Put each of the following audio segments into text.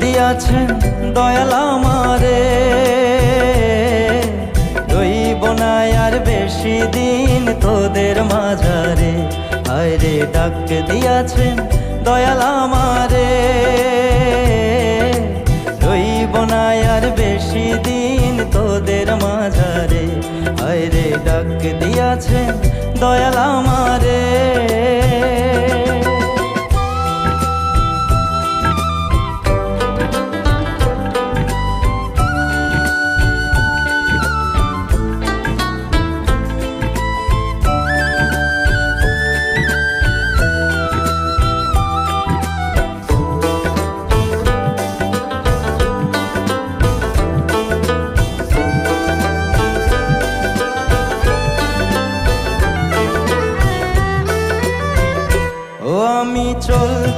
দিয়াছেন দয়াল আমারে। রইব না আর বেশি দিন তোদের মাঝারে। আরে ডাক দিয়াছেন দয়াল আমারে। রইব না আর বেশি দিন তোদের মাঝারে। আরে ডাক দিয়াছেন দয়াল আমারে।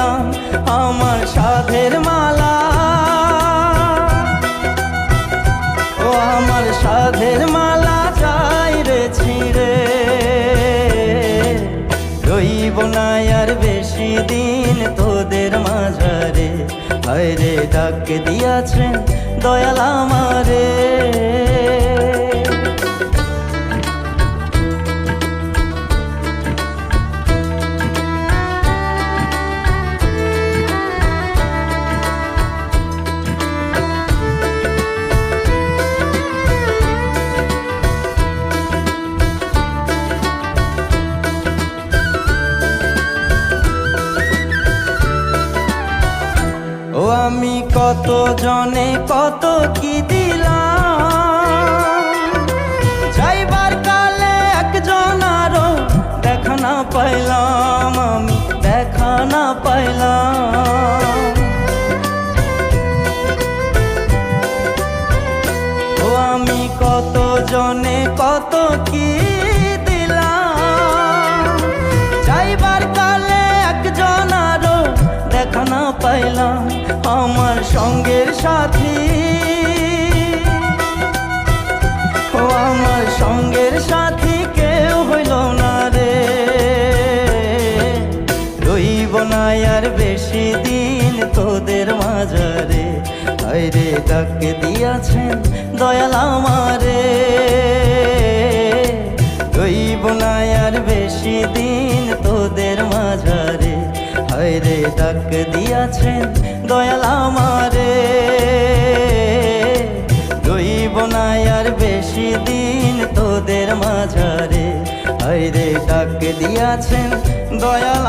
পড়িলাম আমার সাধের মালা। ও আমার সাধের মালা চাই রে ছিঁড়ে। রইব না আর বেশি দিন তোদের মাঝারে। হায়রে ডাক দিয়াছেন দয়াল আমারে। আমি কত জনে কত কি দিলাম? কালে একজন আরও দেখা না পাইলাম, আমি দেখা না পাইলাম। ও আমি কত জনে কত কি আমার সঙ্গের সাথী। ও আমার সঙ্গের সাথী, কেউ হইল না রে। রইব না আর বেশি দিন তোদের মাঝারে। আইরে ডাকে দিয়াছেন দয়াল আমারে। রইব না আর বেশি দিন তোদের মাঝারে। হায়রে ডাক দিয়াছেন দয়াল আমারে। রইব না আর বেশি দিন তোদের মাঝারে। হায়রে ডাক দিয়াছেন দয়াল